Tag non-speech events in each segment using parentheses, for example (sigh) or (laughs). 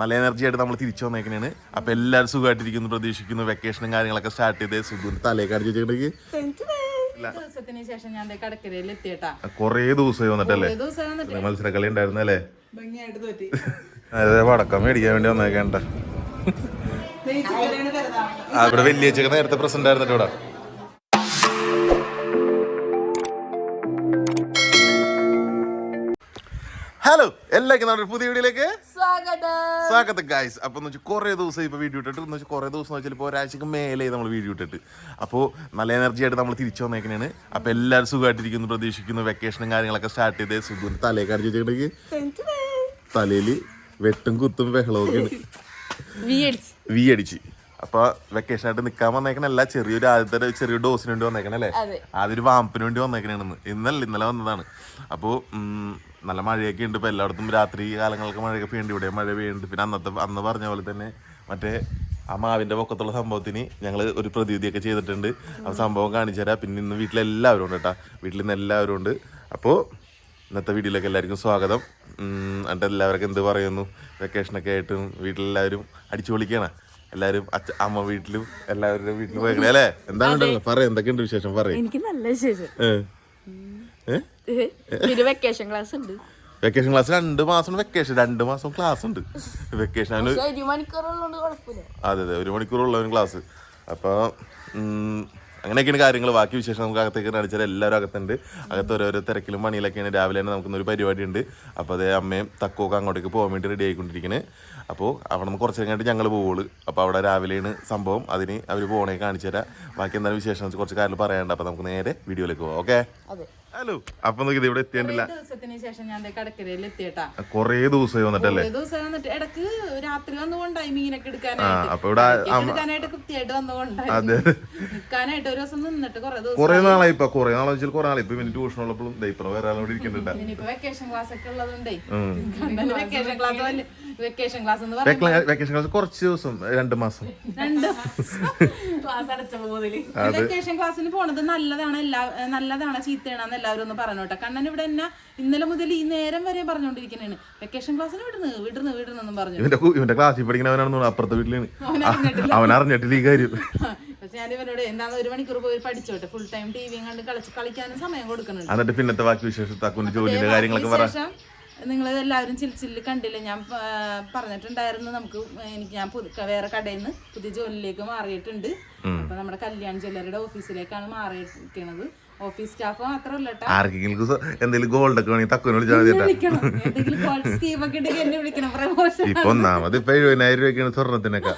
നല്ല എനർജി ആയിട്ട് നമ്മൾ തിരിച്ചു വന്നേക്കണേണ്. അപ്പൊ എല്ലാവരും സുഖമായിട്ടിരിക്കുന്നു പ്രതീക്ഷിക്കുന്നു വെക്കേഷനും കാര്യങ്ങളൊക്കെ സ്റ്റാർട്ട് ചെയ്തേ സുഖം. തലേക്ക് അടിച്ചിട്ടുണ്ടെങ്കിൽ കൊറേ ദിവസത്തിന് ശേഷം ഞാൻ ദേ കടക്കരയിൽ എത്തിയേട്ടാ. കുറേ ദിവസമായി വന്നിട്ടല്ലേ? മത്സരക്കളി ഉണ്ടായിരുന്നല്ലേ? വടക്കം മേടിക്കാൻ വേണ്ടി വന്നേക്കണ്ട അവിടെ വലിയ നേരത്തെ പ്രസന്റ് ആയിരുന്നിട്ടോടാ ഇവിടെ. ഹലോ എല്ലാവർക്കും നമ്മുടെ പുതിയ വീഡിയോയിലേക്ക് സ്വാഗതം. സ്വാഗതം ഗായ്സ് അപ്പൊ എന്ന് വെച്ചാൽ കുറേ ദിവസം ഇപ്പൊ വീഡിയോ ഇട്ടിട്ട് എന്ന് വെച്ചാൽ കുറേ ദിവസം വെച്ചാൽ ഇപ്പോൾ ഒരാഴ്ചക്ക് മേലെ നമ്മൾ വീഡിയോ ഇട്ടിട്ട്. അപ്പോൾ നല്ല എനർജി ആയിട്ട് നമ്മൾ തിരിച്ചു വന്നേക്കണേണ്. അപ്പൊ എല്ലാവരും സുഖമായിട്ടിരിക്കുന്നു പ്രതീക്ഷിക്കുന്നു. വെക്കേഷനും കാര്യങ്ങളൊക്കെ സ്റ്റാർട്ട് ചെയ്തേ. സുഖം. തലയെ കാണിച്ചിട്ടുണ്ടെങ്കിൽ തലയിൽ വെട്ടും കുത്തും ബഹളവും വി അടിച്ച്. അപ്പൊ വെക്കേഷൻ ആയിട്ട് നിക്കാൻ വന്നേക്കണല്ല ചെറിയൊരു ആദ്യത്തെ ചെറിയ ചെറിയൊരു ഡോസിന് വേണ്ടി വന്നേക്കണല്ലേ അതെ. ആദ്യം ഒരു വാമ്പിന് വേണ്ടി വന്നേക്കണേന്ന് ഇന്നല്ല ഇന്നലെ വന്നതാണ്. അപ്പോൾ നല്ല മഴയൊക്കെ ഉണ്ട് ഇപ്പോൾ എല്ലായിടത്തും രാത്രി കാലങ്ങളൊക്കെ മഴയൊക്കെ പെയ്യുന്നുണ്ട്. ഇവിടെ മഴ പെയ്യുന്നുണ്ട്. പിന്നെ അന്നത്തെ അന്ന് പറഞ്ഞ പോലെ തന്നെ മറ്റേ ആ മാവിന്റെ പൊക്കത്തുള്ള സംഭവത്തിന് ഞങ്ങൾ ഒരു പ്രതിവിധിയൊക്കെ ചെയ്തിട്ടുണ്ട്. ആ സംഭവം കാണിച്ചു തരാം. പിന്നെ ഇന്ന് വീട്ടിലെല്ലാവരും ഉണ്ട് കേട്ടോ. വീട്ടിൽ നിന്ന് എല്ലാവരും ഉണ്ട്. അപ്പോൾ ഇന്നത്തെ വീഡിയോയിലേക്ക് എല്ലാവർക്കും സ്വാഗതം. എന്നിട്ട് എല്ലാവർക്കും എന്ത് പറയുന്നു? വെക്കേഷനൊക്കെ ആയിട്ടും വീട്ടിലെല്ലാവരും അടിച്ചു പൊളിക്കാണ്. എല്ലാവരും അച്ഛ അമ്മ വീട്ടിലും എല്ലാവരുടെ വീട്ടിലും പോയേ അല്ലേ? എന്താണ് പറ എന്തൊക്കെയുണ്ട് വിശേഷം? പറയാം. എനിക്ക് നല്ല വിശേഷം. പിന്നെ വെക്കേഷൻ ക്ലാസ് ഉണ്ട്. വെക്കേഷൻ ക്ലാസ് രണ്ട് മാസം വെക്കേഷൻ രണ്ട് മാസം ക്ലാസ് ഉണ്ട്. വെക്കേഷൻ അതെ അതെ ഒരു മണിക്കൂറുള്ളവന് ക്ലാസ് അപ്പോൾ അങ്ങനെയൊക്കെയാണ് കാര്യങ്ങൾ ബാക്കി വിശേഷം നമുക്ക് അകത്തേക്ക് അടിച്ചാൽ എല്ലാവരും അകത്തുണ്ട്. അകത്ത് ഓരോരോ തിരക്കിലും പണിയിലൊക്കെയാണ്. രാവിലെ തന്നെ നമുക്കൊന്നൊരു പരിപാടി ഉണ്ട് അപ്പോൾ അതേ അമ്മയും തക്കമൊക്കെ അങ്ങോട്ടേക്ക് പോകാൻ വേണ്ടി റെഡി ആയിക്കൊണ്ടിരിക്കുന്നത് അപ്പോൾ അവിടെ നമുക്ക് കുറച്ച് കഴിഞ്ഞിട്ട് ഞങ്ങൾ പോവുള്ളൂ. അപ്പോൾ അവിടെ രാവിലെയാണ് സംഭവം. അതിന് അവർ പോകണേ കാണിച്ചു തരാം ബാക്കി എന്തായാലും വിശേഷം കുറച്ച് കാര്യങ്ങൾ പറയാനുണ്ട്. അപ്പോൾ നമുക്ക് നേരെ വീഡിയോയിലേക്ക് പോകാം ഓക്കെ ഹലോ. അപ്പൊ നോക്കി ഇവിടെ എത്തിയിട്ടില്ല. ദിവസത്തിന് ശേഷം ഞാൻ ദേ കടക്കരയിൽ എത്തിയേട്ടാ. കുറേ ദിവസമായി വന്നിട്ടല്ലേ? ഒരു ദിവസം വന്നിട്ട്. ഇടയ്ക്ക് രാത്രി വന്നുകൊണ്ടായി മീനൊക്കെ ആ എടുക്കാനായിട്ട് അപ്പൊ ഇവിടെ മീനൊക്കെ എടുക്കാനായിട്ട് കൃത്യമായിട്ട് വന്നുകൊണ്ടായി. അതെ. ഒരു ദിവസം നിന്നിട്ട് കുറെ ദിവസം കുറെ നാളായി ഇപ്പൊ. കുറെ നാളെ വെച്ചാൽ കുറെ നാളെ ഇപ്പൊ ഇവന് ട്യൂഷൻ ഉള്ളപ്പോഴും ഇപ്പൊ വേറെ ആളോട് ഇരിക്കുന്നുണ്ട്. ഇനിയിപ്പോ വെക്കേഷൻ ക്ലാസ് ഒക്കെ ഉള്ളതുകൊണ്ടേ. വെക്കേഷൻ ക്ലാസ് വെക്കേഷൻ ക്ലാസ് എന്ന് വെക്കേഷൻ ക്ലാസ് കുറച്ച് ദിവസം രണ്ട് മാസം. രണ്ട് ക്ലാസ് (laughs) അടച്ച മുതൽ. വെക്കേഷൻ ക്ലാസ്സിന് പോണത് നല്ലതാണ്. എല്ലാ നല്ലതാണ് ചീത്തയാണെന്ന് എല്ലാവരും ഒന്ന് പറഞ്ഞു കേട്ടോ. കണ്ണൻ ഇവിടെ എന്നെ ഇന്നലെ മുതൽ ഈ നേരം വരെ പറഞ്ഞുകൊണ്ടിരിക്കുന്നതാണ് വെക്കേഷൻ ക്ലാസ്സിന് വിടുന്നു വിടുന്നു വിടുന്നെന്നും പറഞ്ഞു. ഇവന്റെ കു- ഇവന്റെ ക്ലാസ്സിൽ പഠിക്കണവനാണെന്ന് അവനാണെന്ന് അപ്പുറത്തെ വീട്ടിലാണ്. അവൻ അറിഞ്ഞിട്ടില്ല. ഈ കാര്യം. പക്ഷെ ഞാൻ ഇവനോട് എന്താന്ന് ഒരു മണിക്കൂർ പോയി പഠിച്ചോട്ടെ ഫുൾ ടൈം ടി വിയും കണ്ട് കളിച്ച് കളിക്കാനും സമയം കൊടുക്കുന്നുണ്ട്. എന്നിട്ട് പിന്നത്തെ ബാക്കി വിശേഷം താക്കുന്റെ ജോലിന്റെ കാര്യങ്ങളൊക്കെ പറ. ശേഷം നിങ്ങൾ എല്ലാവരും ചിൽച്ചിൽ കണ്ടില്ല? ഞാൻ ആ, പറഞ്ഞിട്ടുണ്ടായിരുന്നു നമുക്ക് എനിക്ക് ഞാൻ പുതു- വേറെ കടയിൽ നിന്ന് പുതിയ ജോലിയിലേക്ക് മാറിയിട്ടുണ്ട്. അപ്പൊ നമ്മുടെ കല്യാൺ ജ്വല്ലറിയുടെ ഓഫീസിലേക്കാണ് മാറിയിരിക്കുന്നത് ഓഫീസ് സ്റ്റാഫ് മാത്രമല്ല ആർക്കെങ്കിലും എന്തെങ്കിലും ഗോൾഡ് ഒക്കെ വേണമെങ്കിൽ തക്കുനെ വിളിച്ചാൽ ഇപ്പൊ ഒന്നാമത് ഇപ്പൊ എഴുപതിനായിരം രൂപയ്ക്കാണ് സ്വർണത്തിനൊക്കെ.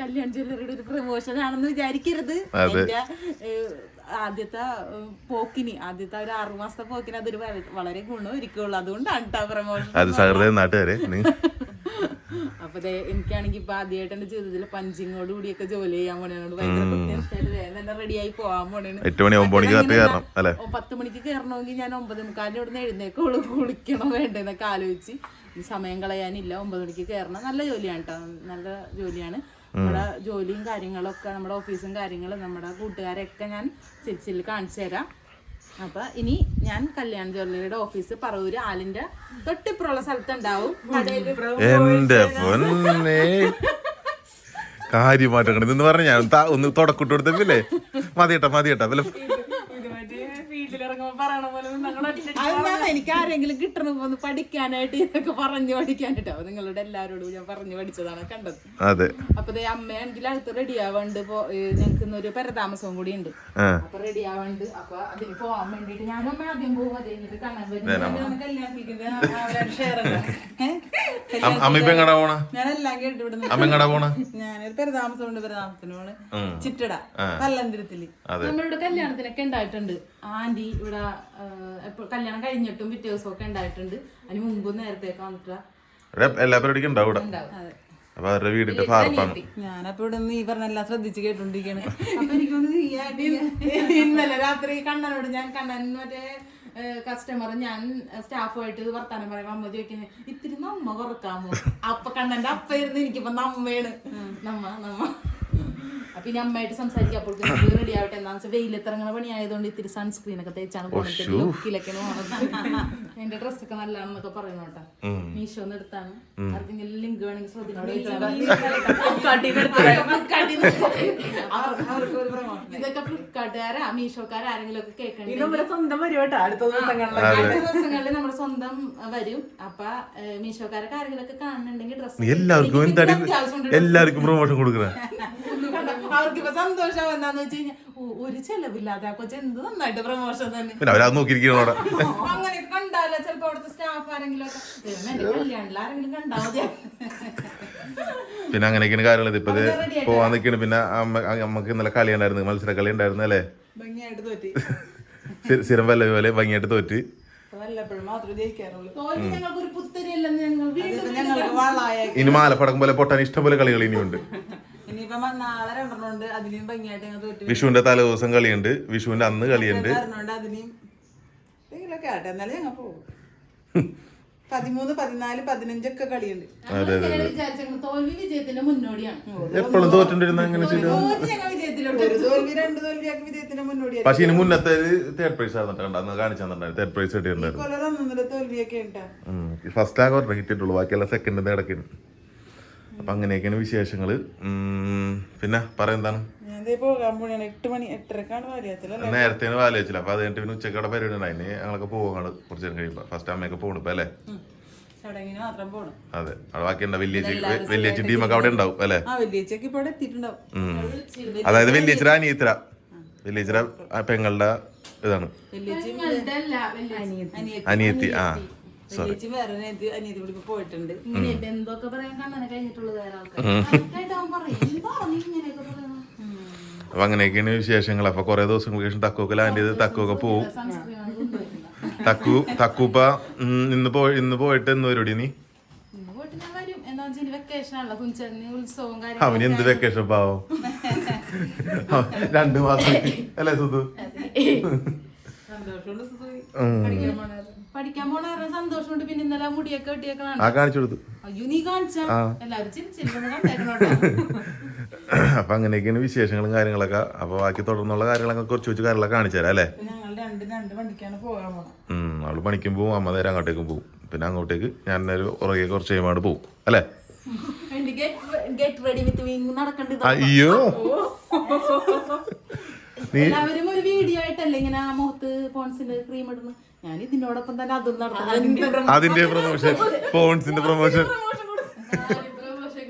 കല്യാൺ ജ്വല്ലറിയുടെ ഒരു പ്രമോഷൻ ആണെന്ന് വിചാരിക്കരുത്. അതെ. ആദ്യത്തെ പോക്കിന് ആദ്യത്തെ ഒരു ആറുമാസത്തെ പോക്കിന് അതൊരു വളരെ ഗുണം ഇരിക്കുള്ളൂ അതുകൊണ്ടാണ് കേട്ടോ പ്രമോഷൻ അത് സഹൃദയ നാട്ടുകാരെ അപ്പൊ എനിക്കാണെങ്കിൽ ഇപ്പൊ ആദ്യമായിട്ട് എന്റെ ജീവിതത്തിൽ പഞ്ചിങ്ങോട് കൂടിയൊക്കെ ജോലി ചെയ്യാൻ പോണേനോട് ഭയങ്കര കൃത്യനിഷ്ഠമായിട്ട് വേഗം തന്നെ റെഡി ആയി പോകാൻ പോണേന് എട്ട് മണി ഒമ്പത് മണിക്ക് കറക്റ്റ് കയറണം അല്ലെ? ഓ, പത്ത് മണിക്ക് കയറണമെങ്കിൽ ഞാൻ ഒമ്പത് മുക്കാലിന് ഇവിടുന്ന് എഴുന്നേക്കുള്ളൂ കുളിക്കണോ വേണ്ടെന്നൊക്കെ ആലോചിച്ച്. സമയം കളയാനില്ല. ഒമ്പത് മണിക്ക് കയറണം. നല്ല ജോലിയാണ് കേട്ടോ നല്ല ജോലിയാണ്. നമ്മുടെ ജോലിയും കാര്യങ്ങളൊക്കെ നമ്മുടെ ഓഫീസും കാര്യങ്ങളും നമ്മുടെ കൂട്ടുകാരെയൊക്കെ ഞാൻ ചിരിച്ചിൽ കാണിച്ചു തരാം. അപ്പൊ ഇനി ഞാൻ കല്യാൺ ജ്വല്ലറിയുടെ ഓഫീസ് പറവൂര് ആലിന്റെ തൊട്ടിപ്പുറമുള്ള സ്ഥലത്തുണ്ടാവും. ഉണ്ടാവും എന്റെ പൊന്നേ. കാര്യമാറ്റം പറഞ്ഞ ഞാൻ ഒന്ന് തുടക്കിട്ട് കൊടുത്തപ്പില്ലേ മതിയട്ടാ മതിയട്ടാ. വല്ല അതെന്താണ് എനിക്ക് ആരെങ്കിലും കിട്ടണം ഒന്ന് പഠിക്കാനായിട്ട് ഇതൊക്കെ പറഞ്ഞു പഠിക്കാനായിട്ട്. അപ്പൊ നിങ്ങളുടെ എല്ലാവരോടും ഞാൻ പറഞ്ഞു പഠിച്ചതാണ് കണ്ടത്. അതെ. അപ്പൊ ദേ അമ്മയാണെങ്കിൽ അടുത്ത് റെഡി ആവാണ്ട് ഞങ്ങൾക്ക് ഇന്നൊരു പരതാമസവും കൂടി ഉണ്ട്. അപ്പൊ റെഡി ആവാണ്ട് അപ്പൊ അതിന് പോവാൻ വേണ്ടിട്ട് ഞാൻ അമ്മ ആദ്യം പോകും അത് കഴിഞ്ഞിട്ട് കാണാൻ വരും. കല്യാണത്തിലേക്ക് ഷെയർ ഞാനെല്ലാം കേട്ടു വിടുന്നു അമ്മ എങ്ങടാ പോണ? ഞാനൊരു പെരുതാമസം ഉണ്ട് പെരുതാമസത്തിന് പോണ്. ചിറ്റട പല്ലന്തിരത്തിൽ നമ്മളിവിടെ കല്യാണത്തിനൊക്കെ ഉണ്ടായിട്ടുണ്ട്. ആന്റി ഇവിടെ കല്യാണം കഴിഞ്ഞിട്ടും പിറ്റേ ദിവസമൊക്കെ ഉണ്ടായിട്ടുണ്ട്. അതിന് മുമ്പ് നേരത്തേക്ക് വന്നിട്ടാ ഇവിടെ എല്ലാ പരിപാടിക്കും ഉണ്ടാവും അപ്പൊ അവരുടെ വീടിന്റെ ഫാർപ്പാണ് ഞാനപ്പോ ഇവിടെ നീ പറഞ്ഞെല്ലാം ശ്രദ്ധിച്ച് കേട്ടോണ്ടിരിക്കാണ് ഇന്നലെ രാത്രി കണ്ണനോട് ഞാൻ കണ്ണൻ മറ്റേ കസ്റ്റമർ ഞാൻ സ്റ്റാഫുമായിട്ട് വർത്താനം പറയുമ്പോ അമ്മ ചോദിക്കുന്നത് ഇത്തിരി നമ്മ കുറക്കാമോ? അപ്പൊ കണ്ണന്റെ അപ്പ ഇരുന്ന് എനിക്കിപ്പോ നമ്മയാണ്. നമ്മ നമ്മ. അപ്പൊ ഇനി അമ്മയായിട്ട് സംസാരിക്കാം. അപ്പോൾ റെഡി ആവട്ടെ. എന്താണെന്ന് വെച്ചാൽ വെയിലത്തിറങ്ങണ പണിയായതുകൊണ്ട് ഇത്തിരി സൺസ്ക്രീൻ ഒക്കെ തേച്ചാണ് പോകുന്നത് ലുക്കിലൊക്കെയാണ് പോകുന്നത് എന്റെ ഡ്രസ്സൊക്കെ നല്ലതാണെന്നൊക്കെ പറയുന്നു കേട്ടോ. മീഷോന്ന് എടുത്താണ്. ആർക്കെങ്കിലും ലിങ്ക് വേണമെങ്കിൽ ശ്രദ്ധിക്കണം (laughs) ഇതൊക്കെ ഫ്ലിപ്കാർട്ടുകാരാ മീഷോക്കാരെ ആരെങ്കിലും ഒക്കെ കേൾക്കണേ. നമ്മുടെ സ്വന്തം അടുത്ത ദിവസങ്ങളിൽ അടുത്ത ദിവസങ്ങളിൽ നമ്മുടെ സ്വന്തം വരും. അപ്പൊ മീഷോക്കാരൊക്കെ ആരെങ്കിലും ഒക്കെ കാണുന്നുണ്ടെങ്കിൽ ഡ്രസ് എല്ലാവർക്കും എല്ലാവർക്കും പ്രൊമോഷൻ കൊടുക്കണ. (laughs) അവർക്ക് ഇപ്പൊ സന്തോഷം എന്താന്ന് വെച്ച് കഴിഞ്ഞാൽ ഒരു ചെലവില്ലാതെ ആ കൊച്ചു എന്ത് നന്നായിട്ട് പ്രമോഷൻ തന്നെ. പിന്നെ അവരത് നോക്കിയിരിക്കണം അവിടെ. അങ്ങനെ കണ്ടാലോ ചിലപ്പോ അവിടുത്തെ സ്റ്റാഫ് ആരെങ്കിലും ഒക്കെ ദൈവമേ, എന്റെ കല്യാണിൽ ആരെങ്കിലും കണ്ടാ മതി. പിന്നെ അങ്ങനെയൊക്കെയാണ് കാര്യങ്ങൾ. ഇപ്പൊ ഇത് പോവാൻ നിൽക്കണ് പിന്നെ നമുക്ക് അമ്മയ്ക്ക് ഇന്നലെ കളി ഉണ്ടായിരുന്നു. മത്സര കളി ഉണ്ടായിരുന്നു അല്ലേ? ഭംഗിയായിട്ട് തോറ്റി. സ്ഥി- സ്ഥിരം വല്ല പോലെ ഭംഗിയായിട്ട് തോറ്റ്. വല്ലപ്പോഴും മാത്രമേ ജയിക്കാറുള്ളൂ. തോൽവി ഞങ്ങൾക്ക് ഒരു പുത്തരിയല്ലെന്ന് ഞങ്ങൾ വീണ്ടും ഞങ്ങൾക്ക് വളായ ഇനി മാലപ്പടക്കം പോലെ പൊട്ടാൻ ഇഷ്ടം പോലെ കളികൾ ഇനിയുണ്ട്. ഇനിയിപ്പം നാളെ രണ്ടെണ്ണം ഉണ്ട് അതിനെയും ഭംഗിയായിട്ട് ഞങ്ങൾ തോറ്റ് വിഷുവിന്റെ തലേദിവസം കളിയുണ്ട്. വിഷുവിന്റെ അന്ന് കളിയുണ്ട്. പറഞ്ഞോണ്ട് അതിനെയും എന്തെങ്കിലുമൊക്കെ ആട്ടെ എന്നാലും ഞങ്ങൾ പോകും പതിമൂന്ന് പതിനാല് പതിനഞ്ചൊക്കെ കളിയുണ്ട്. വിചാരിച്ചു തോൽവി വിജയത്തിന്റെ മുന്നോടിയാണ്. എപ്പോഴും തോറ്റിണ്ടിരുന്ന അങ്ങനെ ചെയ്തു തോൽവി ഞങ്ങൾ വിജയത്തിലോട്ട് ഒരു തോൽവി രണ്ട് തോൽവിയൊക്കെ വിജയത്തിന്റെ മുന്നോടിയാണ് പക്ഷെ ഇനി മുന്നത്തെ തേർഡ് പ്രൈസ് ആയിരുന്നു കണ്ട അന്ന് കാണിച്ചു തേർഡ് പ്രൈസ് കിട്ടിയിട്ടുണ്ടായിരുന്നു കൊല്ലം ഒന്നൊന്നര തോൽവിയൊക്കെ ഉണ്ടാ. ഫസ്റ്റ് ആകെ ഒരെണ്ണം കിട്ടിയിട്ടുള്ളൂ. ബാക്കിയെല്ലാം സെക്കൻഡ് ഇടയ്ക്കാണ് അപ്പൊ അങ്ങനെയൊക്കെയാണ് വിശേഷങ്ങൾ. ഉം, പിന്നെ പറയെന്താണ് ഞാൻ ദേ പോകാൻ പോണാണ് എട്ട് മണി എട്ടരക്കാണ് വാലിയത്തിലല്ലേ നേരത്തെ വാല വെച്ചില്ല അപ്പൊ അത് കഴിഞ്ഞിട്ട് പിന്നെ ഉച്ചക്കട പരിപാടി ഉണ്ട് അതിന് ഞങ്ങളൊക്കെ പോകാണ് കുറച്ച് നേരം കഴിയുമ്പോ. ഫസ്റ്റ് അമ്മയൊക്കെ പോകണം ഇപ്പൊ അല്ലേ? ചടങ്ങിന് മാത്രം പോണം. അതെ. അവിടെ ബാക്കി ഉണ്ടാവും വലിയ വലിയ ടീമൊക്കെ അവിടെ ഉണ്ടാവും അല്ലേ. അതായത് വലിയച്ചിര അനിയത്തിര വലിയച്ചിര പെങ്ങളുടെ ഇതാണ്. വലിയ അനിയത്തി. ആ. വേറെ അനിയത്തി അനിയത്തി കൂടി പോയിട്ടുണ്ട്. ഇങ്ങനെ എന്തൊക്കെ പറയാൻ കണ്ണനെ കഴിഞ്ഞിട്ടുള്ളത് വേറെ ആൾക്കാർ അപ്പൊ അങ്ങനെയൊക്കെയാണ് വിശേഷങ്ങൾ അപ്പൊ കുറെ ദിവസങ്ങൾക്ക് ശേഷം തക്കുവൊക്കെ ലാൻഡ് ചെയ്ത് തക്കുവൊക്കെ പോവും. തക്കു തക്കൂപ്പ ഇന്ന് പോയി ഇന്ന് പോയിട്ട് എന്ന് വരൂടി നീ? ഇന്ന് അവന് എന്ത് വെക്കേഷൻ പാവം? (laughs) രണ്ടു മാസം. അല്ലേ സുധു. പഠിക്കാൻ പോണ സന്തോഷമുണ്ട്. പിന്നെ ഇന്നലെ മുടിയൊക്കെ വെട്ടിയേക്കണം ആ കാണിച്ചു കൊടുത്തു. അയ്യോ നീ കാണിച്ച? എല്ലാവരും ചിരിച്ചിരിക്കുന്നു കണ്ടേക്കണോട്ടോ (laughs) അപ്പൊ അങ്ങനെയൊക്കെയാണ് വിശേഷങ്ങളും കാര്യങ്ങളൊക്കെ. അപ്പൊ ബാക്കി തുടർന്നുള്ള കാര്യങ്ങളൊക്കെ കുറച്ച് കുറച്ച് കാര്യങ്ങളൊക്കെ കാണിച്ചു തരാം അല്ലേ? അവൾ പണിക്കും പോവും അമ്മ നേരെ അങ്ങോട്ടേക്കും പോവും. പിന്നെ അങ്ങോട്ടേക്ക് ഞാൻ ഒരു ഉറകെ കുറച്ച് കഴിയുമ്പോൾ പോവും അല്ലേ? ഗെറ്റ് റെഡി വിത്ത് വിങ് നടക്കേണ്ടത് അയ്യോ. എല്ലാവരും ഒരു വീഡിയോ ആയിട്ടല്ലേ ഇങ്ങനെ ആ മുഖത്ത് പോൺസിന്റെ ക്രീം ഇടുന്നു? ഞാൻ ഇതിനോടൊപ്പം തന്നെ അതും നടത്തണം അതിന്റെ പ്രൊമോഷൻ ഫോൺസിന്റെ പ്രൊമോഷൻ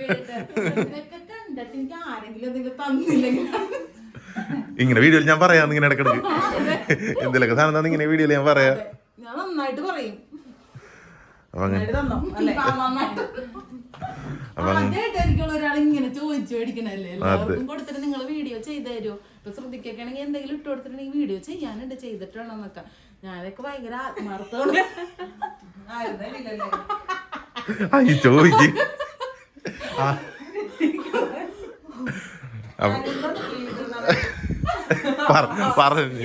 ഇതൊക്കെ കണ്ടിട്ട് എനിക്ക് ആരെങ്കിലും എന്തെങ്കിലും തന്നില്ലെങ്കിൽ ഇങ്ങനെ വീഡിയോയിൽ ഞാൻ പറയാം ഇങ്ങനെ ഇടക്കിടക്ക് എന്തെങ്കിലുമൊക്കെ സാധനം തന്നെ ഇങ്ങനെ വീഡിയോയിൽ ഞാൻ പറയാം. ഞാൻ നന്നായിട്ട് പറയും. അപ്പൊ അങ്ങനെ. ഇങ്ങനെ ചോദിച്ചു മേടിക്കണല്ലേ എല്ലാവർക്കും കൊടുത്തിട്ട് നിങ്ങൾ വീഡിയോ ചെയ്തു തരുമോ ഇപ്പൊ ശ്രദ്ധിക്കുകയാണെങ്കിൽ എന്തെങ്കിലും ഇട്ട് കൊടുത്തിട്ടുണ്ടെങ്കിൽ വീഡിയോ ചെയ്യാനുണ്ട് ചെയ്തിട്ട് വേണം എന്നൊക്കെ ഞാനൊക്കെ ഭയങ്കര ആത്മാർത്ഥമാണ്. ആയിരുന്നില്ലല്ലേ അയ്യ ചോദിക്ക്. ആ. അപ്പൊ പറ- പറഞ്ഞു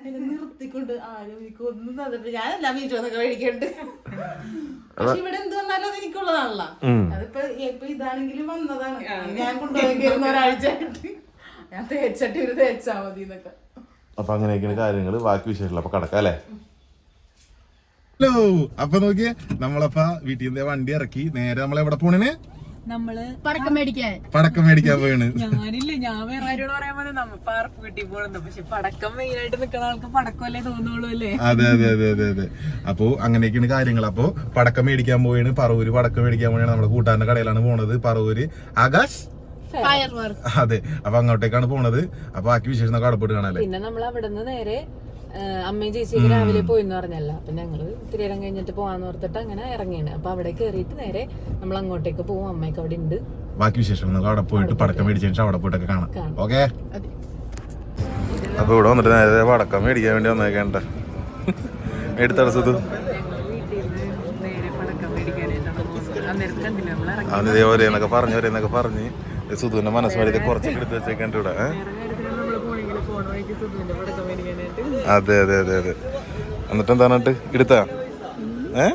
അതിനെ നിർത്തിക്കൊണ്ട് ആരും ഒന്നും തന്നിട്ട് എന്നൊക്കെ മേടിക്കണ്ട്. പക്ഷെ ഇവിടെ എനിക്കുള്ളതാണല്ലോ അതിപ്പോ ഇപ്പൊ ഇതാണെങ്കിലും വന്നതാണ്. ഞാൻ കൊണ്ടുപോയിരുന്ന ഒരാഴ്ച ഞാൻ തേച്ചട്ടി ഒരു തേച്ചാ മതി എന്നൊക്കെ അപ്പൊ അങ്ങനെയൊക്കെയാണ് കാര്യങ്ങൾ ബാക്കി വിശേഷങ്ങൾ അപ്പൊ കടക്കാം അല്ലേ? ഹലോ അപ്പൊ നോക്കിയേ നമ്മളപ്പ വീട്ടിൽ നിന്ന് വണ്ടി ഇറക്കി നേരെ നമ്മൾ എവിടെ പോണേ നമ്മൾ പടക്കം മേടിക്കാൻ. പടക്കം മേടിക്കാൻ പോയാണ് ഞാനില്ല ഞാൻ വേറെ ആരോട് പറയാൻ പോലെ നമ്മ പാർക്ക് കിട്ടി പോണെന്ന്. പക്ഷെ പടക്കം മെയിൻ ആയിട്ട് നിൽക്കുന്ന ആൾക്ക് പടക്കമല്ലേ തോന്നുള്ളൂ അല്ലേ? അതെ അതെ അതെ അതെ അതെ. അപ്പോ അങ്ങനെയൊക്കെയാണ് കാര്യങ്ങൾ. അപ്പോ പടക്കം മേടിക്കാൻ പോയാണ് പറവൂര് പടക്കം മേടിക്കാൻ പോയാണ് നമ്മുടെ കൂട്ടാന്റെ കടയിലാണ് പോണത്. പറവൂര്. ആകാശ്? ഫയർ വർക്ക് അതെ. അപ്പൊ അങ്ങോട്ടേക്കാണ് പോണത്. അപ്പൊ ബാക്കി വിശേഷം കടപ്പെട്ട് കാണാല്ലേ പിന്നെ നമ്മൾ അവിടെ നിന്ന് നേരെ അമ്മയും ചേച്ചിയൊക്കെ രാവിലെ പോയിന്ന് പറഞ്ഞല്ലോ. അപ്പൊ ഞങ്ങൾ ഇത്തിരി നേരം കഴിഞ്ഞിട്ട് പോവാന്ന് ഓർത്തിട്ട് അങ്ങനെ ഇറങ്ങിയാണ് അപ്പൊ അവിടെ കയറിയിട്ട് നേരെ നമ്മൾ അങ്ങോട്ടേക്ക് പോവും. അമ്മയൊക്കെ അവിടെ ഉണ്ട് ബാക്കി വിശേഷം നിങ്ങൾ അവിടെ പോയിട്ട് പടക്കം മേടിച്ചു അവിടെ പോയിട്ടൊക്കെ കാണാം. ഓക്കെ? അപ്പൊ ഇവിടെ വന്നിട്ട് നേരെ പടക്കം മേടിക്കാൻ വേണ്ടി വന്നേക്കണ്ട എടുത്തടച്ചത് വീട്ടിൽ നേരെ പടക്കം മേടിക്കാനായിട്ടാണ് പോകുന്നത് അന്നേരം കണ്ടില്ല നമ്മൾ ഇറങ്ങി അവന് ഇതേപോലെ എന്നൊക്കെ പറഞ്ഞു പറയുന്നൊക്കെ പറഞ്ഞ്. സുധുവിന്റെ മനസ്സുമാരി കുറച്ചൊക്കെ എടുത്ത് വെച്ചേക്കണ്ട ഇവിടെ ഏ? കാര്യത്തിന് നമ്മൾ പോണെങ്കിൽ പോണ വഴിക്ക് സുധുവിന്റെ പടക്കം മേടിക്കാനായിട്ട് അതെ അതെ അതെ അതെ. എന്നിട്ട് എന്താണ് എടുത്താ ഏ?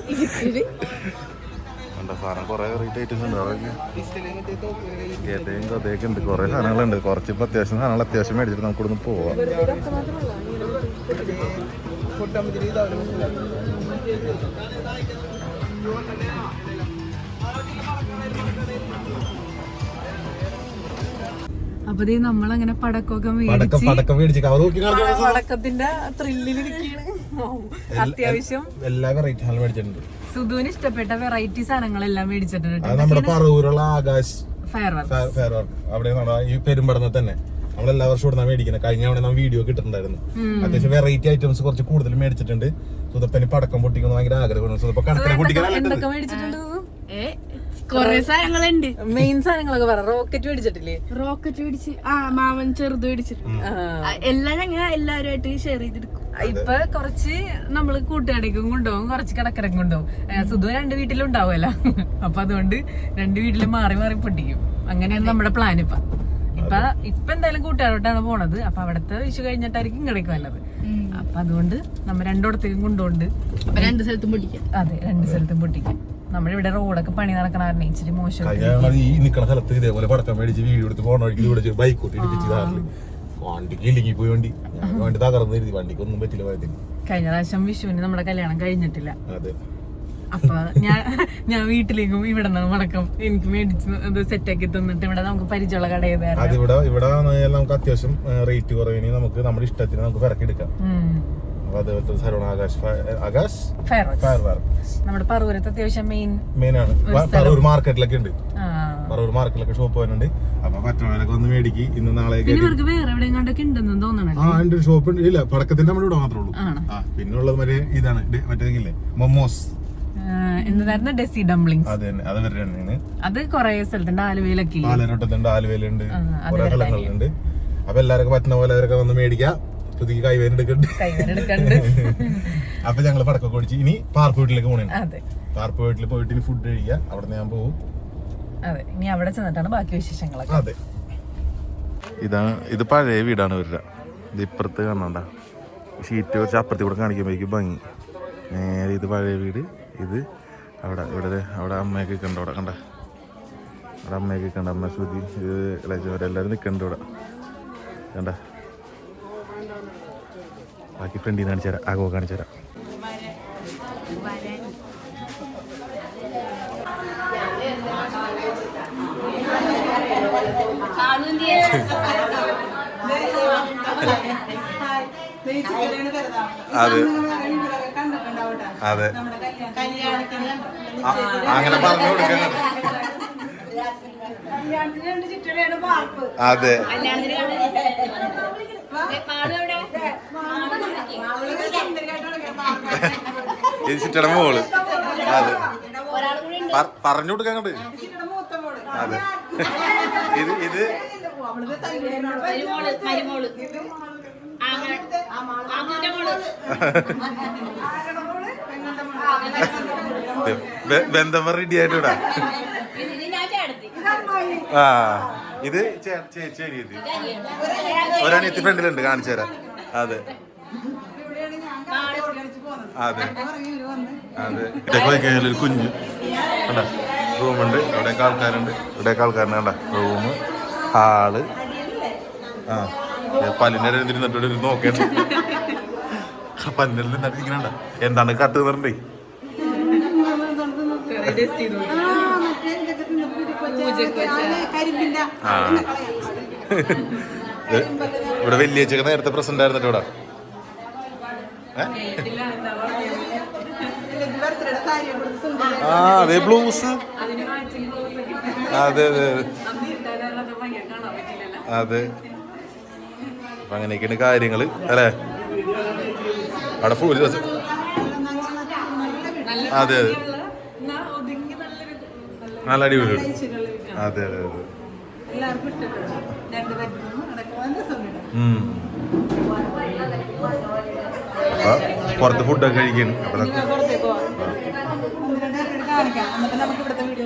എന്താ സാധനം കുറെ വെറൈറ്റി ഐറ്റംസ് ഉണ്ട്. അതൊക്കെ ഡിസ്റ്റിലെ മറ്റേ തോക്കുകളെ കേട്ടയും കഥയൊക്കെ ഉണ്ട്. കുറെ സാധനങ്ങളുണ്ട്. കുറച്ച് ഇപ്പൊ അത്യാവശ്യം സാധനങ്ങൾ അത്യാവശ്യം മേടിച്ചിട്ട് നമുക്ക് ഇവിടുന്ന് പോവാം. ഇതാവലും അപ്പൊ നമ്മളങ്ങനെ പടക്കമൊക്കെ പടക്കം മേടിച്ച് പടക്കം മേടിച്ച് കവർ നോക്കി പടക്കത്തിന്റെ ത്രില്ലിൽ അത്യാവശ്യം എല്ലാ വെറൈറ്റി മേടിച്ചിട്ടുണ്ട്. സുധുവിന് ഇഷ്ടപ്പെട്ട വെറൈറ്റി സാധനങ്ങളെല്ലാം മേടിച്ചിട്ടുണ്ട് നമ്മുടെ പറവൂരുള്ള Akash firework firework അവിടെ ഈ പെരുമ്പടന്ന തന്നെ. നമ്മൾ എല്ലാ വർഷവും ഇവിടെ മേടിക്കുന്നത്. കഴിഞ്ഞ തവണ നമ്മൾ വീഡിയോ കിട്ടുന്നുണ്ടായിരുന്നു അത്യാവശ്യം വെറൈറ്റി ഐറ്റംസ് കുറച്ച് കൂടുതൽ മേടിച്ചിട്ടുണ്ട്. സുതപ്പന് പടക്കം പൊട്ടിക്കുന്ന ഭയങ്കര ആഗ്രഹമാണ്. സുതപ്പ കടക്കനെ പൊട്ടിക്കാൻ എന്തൊക്കെ മേടിച്ചിട്ടുണ്ട് ഏ കൊറേ സാധനങ്ങളുണ്ട്. മെയിൻ സാധനങ്ങളൊക്കെ പറ. റോക്കറ്റ് മേടിച്ചിട്ടില്ലേ? റോക്കറ്റ് മേടിച്ച്. ആ മാമൻ ചെറുത് മേടിച്ചിട്ടുണ്ട് എല്ലാം ഞങ്ങൾ എല്ലാവരുമായിട്ട് ഷെയർ ചെയ്തെടുക്കും. ഇപ്പൊ കുറച്ച് നമ്മൾ കൂട്ടുകാടേക്കും കൊണ്ടുപോകും കുറച്ച് കടക്കരക്കും കൊണ്ടുപോകും. സുധു രണ്ട് വീട്ടിലും ഉണ്ടാവുമല്ലോ (laughs) അപ്പൊ അതുകൊണ്ട് രണ്ട് വീട്ടിലും മാറി മാറി പൊട്ടിക്കും. അങ്ങനെയാണ് നമ്മുടെ പ്ലാൻ ഇപ്പൊ. ഇപ്പൊ ഇപ്പൊ എന്തായാലും കൂട്ടുകാരോട്ടാണ് പോണത്. അപ്പൊ അവിടുത്തെ വിഷു കഴിഞ്ഞിട്ടായിരിക്കും ഇങ്ങടേക്ക് വന്നത് അപ്പൊ അതുകൊണ്ട് നമ്മ രണ്ടിടത്തേക്കും കൊണ്ടുപോണ്ട് അപ്പൊ രണ്ട് സ്ഥലത്തും പൊട്ടിക്കാം. അതെ രണ്ട് സ്ഥലത്തും പൊട്ടിക്കാം. നമ്മുടെ ഇവിടെ റോഡൊക്കെ പണി നടക്കണ കാരണം ഇച്ചിരി മോശം ഈ നിക്കണ സ്ഥലത്ത് ഇതേപോലെ പടക്കം മേടിച്ച് വീഡിയോ എടുത്ത് പോണ വഴിക്ക് ഇവിടെ ബൈക്ക് കൂട്ടി ഇടിപ്പിച്ച് കാറിൽ. വണ്ടിക്ക് ഇല്ലെങ്കിൽ പോയി വണ്ടി. വണ്ടി തകർന്ന് എഴുതി വണ്ടിക്ക് ഒന്നും പറ്റില്ല പോയതിന്. കഴിഞ്ഞ പ്രാവശ്യം വിഷുവിന് നമ്മുടെ കല്യാണം കഴിഞ്ഞിട്ടില്ല. അതെ. അപ്പൊ ഞാൻ (laughs) ഞാൻ വീട്ടിലേക്കും ഇവിടെ നിന്ന് മടക്കം എനിക്ക് മേടിച്ച് സെറ്റ് സെറ്റാക്കി തന്നിട്ട് ഇവിടെ നമുക്ക് പരിചയമുള്ള കട ഇവിടെ വന്നാൽ നമുക്ക് അത്യാവശ്യം റേറ്റ് കുറവിന് നമുക്ക് നമ്മുടെ ഇഷ്ടത്തിന് നമുക്ക് പിറക്കിയെടുക്കാം അപ്പൊ അതേപോലത്തെ സ്ഥലമാണ് Akash Akash? Fire firework നമ്മുടെ പറവൂരത്ത് അത്യാവശ്യം മെയിൻ മെയിൻ ആണ് പറവൂർ മാർക്കറ്റിലൊക്കെ ഉണ്ട്. പറവൂർ മാർക്കറ്റിലൊക്കെ ഷോപ്പ് പോകാനുണ്ട്. അപ്പൊ പറ്റുന്നവരൊക്കെ വന്ന് മേടിക്ക്. ഇന്ന് നാളെ ആ ഉണ്ട്. ഷോപ്പ് ഉണ്ട്. ഇല്ല പടക്കത്തിന്റെ നമ്മുടെ ഇവിടെ മാത്രമേ ഉള്ളൂ. ആ പിന്നെ ഉള്ളത് മറ്റേ ഇതാണ്. മറ്റേ മൊമോസ്. എന്തായിരുന്നു ഡെസി ഡംപ്ലിങ്സ് അത് തന്നെ. അത് വരെ അത് കൊറേ സ്ഥലത്തുണ്ട്. ആലുവയിലൊക്കെ ഇല്ലേ? പാലരോട്ടത്തുണ്ട് ആലുവയിലുണ്ട്. സ്ഥലങ്ങളിലുണ്ട് അപ്പൊ എല്ലാവർക്കും പറ്റുന്ന പോലെ അവരൊക്കെ വന്ന് മേടിക്കാം. പ്രതിക്ക് കൈവേദന എടുക്കുന്നുണ്ട് കൈവരെടുക്കണ്ട് അപ്പൊ ഞങ്ങൾ പടക്കൊക്കെ ഓടിച്ച് ഇനി പാർപ്പ് വീട്ടിലേക്ക് പോണേ അതെ. പാർപ്പ് വീട്ടിൽ പോയിട്ട് ഇനി ഫുഡ് കഴിക്കുക അവിടെ ഞാൻ പോകും അതെ. ഇനി അവിടെ ചെന്നിട്ടാണ് ബാക്കി വിശേഷങ്ങളൊക്കെ. അതെ. ഇതാണ് ഇത് പഴയ വീടാണ് ഇവരുടെ. ഇത് ഇപ്പുറത്ത് കാണണ്ട ഷീറ്റ് കുറച്ച് അപ്പുറത്ത് കൂടെ കാണിക്കുമ്പോഴേക്കും ഭംഗി. നേരെ ഇത് പഴയ വീട്. ഇത് അവിടെ ഇവിടെ അവിടെ അമ്മയൊക്കെ കണ്ടോ അവിടെ കണ്ട? അവിടെ അമ്മയൊക്കെ കണ്ട അമ്മ ശ്രുതി ഇത് ഇളച്ചവരെല്ലാവരും നിൽക്കണ്ട ഇവിടെ. കണ്ട? ബാക്കി ഫ്രണ്ടിൽ നിന്ന് കാണിച്ചു തരാം ആകോ കാണിച്ചു തരാം അതെ. അതെ. അങ്ങനെ പറഞ്ഞു കൊടുക്കണം അതെ. ചിറ്റട മോൾ അതെ. പറഞ്ഞു കൊടുക്കാൻ കണ്ട് അതെ. ഇത് ഇത്. ബന്ധം റെഡി ആയിട്ടൂടാ? ആ. ഇത് ചേച്ചി അനിയത്തി ഒരനിയത്തി ഫ്രണ്ടിലുണ്ട് കാണിച്ചു തരാം. അതെ. അതെ. അതെ. കഴിഞ്ഞാൽ ഒരു കുഞ്ഞ്. കണ്ട? റൂമുണ്ട്. ഇവിടേക്ക് ആൾക്കാരുണ്ട്. ഇവിടെയൊക്കെ ആൾക്കാരുണ്ട്. കണ്ട? Room hall. ആ. പല്ലിന്റെ ഇരുന്നിട്ട് ഒരു നോക്കേണ്ട. പല്ലിന്റെ നിന്നിട്ട് ഇങ്ങനെ കണ്ട? എന്താണ് കട്ട് പറഞ്ഞേ കരിമ്പിന്റെ ആ. ഇവിടെ വലിയ നേരത്തെ പ്രസന്റ് ആയിരുന്നിട്ട് ഇവിടെ ആ അതെ ബ്ലൂസ്. അതെ അതെ അതെ. അപ്പൊ അങ്ങനെയൊക്കെയാണ് കാര്യങ്ങൾ അല്ലേ? അവിടെ ഫുൾ അതെ അതെ. നല്ല അടിപൊളി. അതെ അതെ അതെ. എല്ലാവർക്കും ഇഷ്ടപ്പെടും രണ്ട് ബെഡ്റൂം നല്ല. അപ്പൊ പുറത്ത് ഫുഡൊക്കെ കഴിക്കുന്നു അപ്പൊ നമുക്ക് ഇവിടുത്തെ വീഡിയോ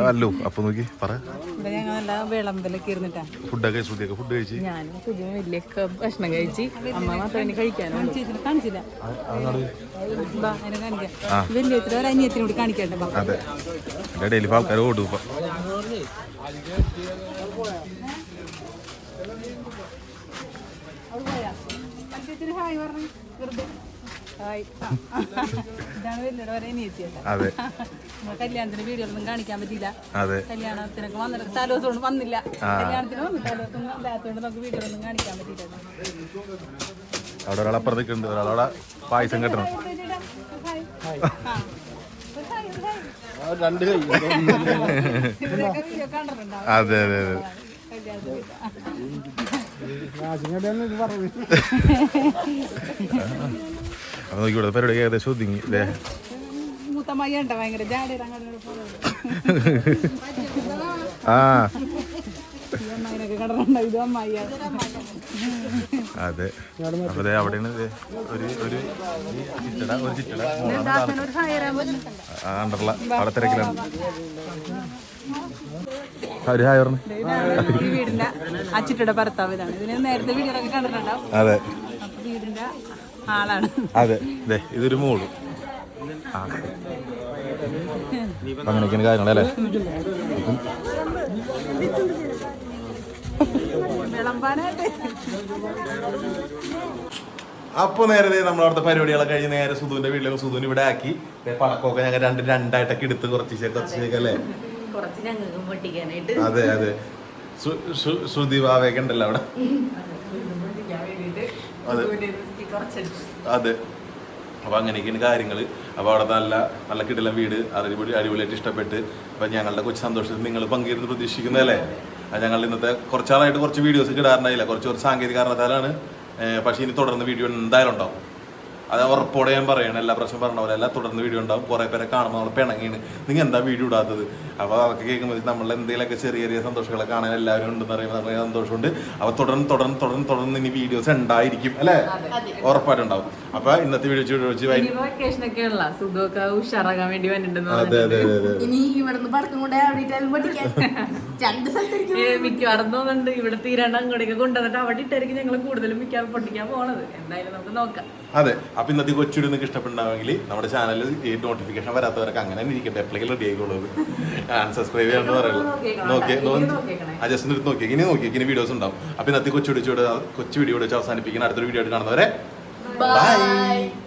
അല്ലോ അപ്പൊ നോക്കി പറ. ഇവിടെ ഞങ്ങൾ നല്ല വിളമ്പലൊക്കെ ഇരുന്നിട്ടാ. ഫുഡൊക്കെ ശ്രുതിയൊക്കെ ഫുഡ് കഴിച്ച്. ഞാനും കുഞ്ഞും വലിയൊക്കെ ഭക്ഷണം കഴിച്ച് അമ്മ ഇനി കഴിക്കാനുള്ളൂ. ചേച്ചിനെ കാണിച്ചില്ല വലിയ ഒരു അനിയത്തിനോട് കൂടി ബാ. അതെ. ഇടയിൽ ഇപ്പോൾ ആൾക്കാർ ഓടും ഇപ്പം. ഹായ് പറഞ്ഞു. വെറുതെ. അതെ. കല്യാണത്തിന് വീഡിയോ ഒന്നും കാണിക്കാൻ പറ്റില്ല അതെ. കല്യാണത്തിനൊക്കെ വന്നിട്ട് തലേദിവസം കൊണ്ട് വന്നില്ല. കല്യാണത്തിന് വന്നു തലേദിവസം ഇല്ലാത്തതുകൊണ്ട് നമുക്ക് വീഡിയോ ഒന്നും കാണിക്കാൻ പറ്റില്ല അവിടെ അപ്പുറത്ത് നിൽക്കുന്നുണ്ട് ഒരാളവിടെ പായസം കെട്ടണം. രണ്ട് അതെ അതെ അതെ. അതെ (laughs) അപ്പൊ നോക്കിക്കൂടെ പരിപാടി ഏകദേശം ഒതുങ്ങി അല്ലേ ആ. അതെ. അപ്പൊ അവിടെയാണ് ഒരു ഒരു ചിറ്റട ഒരു ചിറ്റട മൂന്നെണ്ണം ഒരു ഹായ് തരാൻ ആ അണ്ടർല അവിടെ തിരക്കിലാണ്. ഒരു ഹായ് പറഞ്ഞു? ഈ വീടിന്റെ അച്ചിട്ടയുടെ ഭർത്താവ് ഇതാണ്. ഇതിന് നേരത്തെ വീഡിയോ ഒക്കെ കണ്ടിട്ടുണ്ടാവും. അതെ. വീടിന്റെ അതെ. ദേ ഇതൊരു മോൾ. അങ്ങനെയൊക്കെയാണ് കാര്യങ്ങളല്ലേ? അപ്പൊ നേരത്തെ നമ്മളവിടുത്തെ പരിപാടികളൊക്കെ കഴിഞ്ഞ് നേരെ സുധുവിന്റെ വീട്ടിലേക്ക് സുധുവിന് ഇവിടെ ആക്കി. പടക്കമൊക്കെ ഞങ്ങൾ രണ്ട് രണ്ടായിട്ടൊക്കെ എടുത്ത് കുറച്ച് കുറച്ചേക്ക് അല്ലേ? കുറച്ച് പൊട്ടിക്കാനായിട്ട്. അതെ അതെ. ശ്രുതി ഭാവയൊക്കെ ഉണ്ടല്ലോ അവിടെ. അതെ. അതെ. അപ്പോൾ അങ്ങനെയൊക്കെയാണ് കാര്യങ്ങൾ അപ്പോൾ അവിടെ നല്ല നല്ല കിടിലം വീട്. അടിപൊളി അടിപൊളിയായിട്ട് ഇഷ്ടപ്പെട്ട്. അപ്പോൾ ഞങ്ങളുടെ കൊച്ചു സന്തോഷത്തിൽ നിങ്ങൾ പങ്കിരുന്ന് പ്രതീക്ഷിക്കുന്നതല്ലേ? അത് ഞങ്ങൾ ഇന്നത്തെ കുറച്ചാളായിട്ട് കുറച്ച് വീഡിയോസ് ഇടാറുണ്ടായില്ല. കുറച്ച് കുറച്ച് സാങ്കേതിക കാരണത്താലാണ് പക്ഷേ ഇനി തുടർന്ന് വീഡിയോ എന്തായാലും ഉണ്ടാവും. അത് ഉറപ്പോടെ ഞാൻ പറയണം എല്ലാ പ്രശ്നം പറഞ്ഞ പോലെ എല്ലാ തുടർന്ന് വീഡിയോ ഉണ്ടാവും കുറെ പേരെ കാണുമ്പോൾ നമ്മൾ പിണങ്ങിയാണ്. നിങ്ങൾ എന്താ വീഡിയോ ഇടാത്തത്? അപ്പോൾ അതൊക്കെ കേൾക്കുമ്പോൾ നമ്മൾ എന്തെങ്കിലുമൊക്കെ ചെറിയ ചെറിയ സന്തോഷങ്ങളെ കാണാൻ എല്ലാവരും ഉണ്ടെന്ന് പറയുമ്പോൾ നമുക്ക് സന്തോഷമുണ്ട്. അപ്പോൾ തുടർന്ന് തുടർന്ന് തുടർന്ന് തുടർന്ന് ഇനി വീഡിയോസ് ഉണ്ടായിരിക്കും അല്ലേ? ഉറപ്പായിട്ടും അപ്പോൾ ഇന്നത്തെ വീഡിയോ ചൂട് വെച്ച് അതെ അതെ അതെ ഇനി ഇവിടുന്ന് പടക്കം കൊണ്ട് അവിടെ പൊട്ടിക്കാൻ രണ്ട് സ്ഥലത്തേക്ക് ഏ, മിക്കവാറും തോന്നുന്നുണ്ട് ഇവിടെ തീരാണ്ട് അങ്ങോട്ടേക്ക് കൊണ്ടുവന്നിട്ട് അവിടെ ഇട്ടായിരിക്കും ഞങ്ങൾ കൂടുതലും മിക്കവാറും പൊട്ടിക്കാൻ പോണത്. എന്തായാലും നമുക്ക് നോക്കാം. അതെ അപ്പൊ ഇന്നത്തെ കൊച്ചുകൂടി നിങ്ങൾക്ക് ഇഷ്ടപ്പെട്ടുണ്ടാവെങ്കിൽ നമ്മുടെ ചാനലിൽ ഈ നോട്ടിഫിക്കേഷൻ വരാത്തവരൊക്കെ അങ്ങനെ തന്നെ ഇരിക്കട്ടെ. എപ്പോഴെങ്കിലും റെഡി ആയിക്കോളൂ സബ്സ്ക്രൈബ് ചെയ്യണമെന്ന് പറയുള്ളൂ. നോക്കി. ആ ജസ്റ്റ് നിർത്തി നോക്കി ഇനി നോക്കി ഇനി വീഡിയോസ് ഉണ്ടാവും. അപ്പൊ ഇന്നത്തെ കൊച്ചു വീഡിയോ കൊച്ചു വീഡിയോ വെച്ച് അവസാനിപ്പിക്കുന്ന അടുത്തൊരു വീഡിയോ ആയിട്ട് കാണുന്നവരെ Bye! Bye.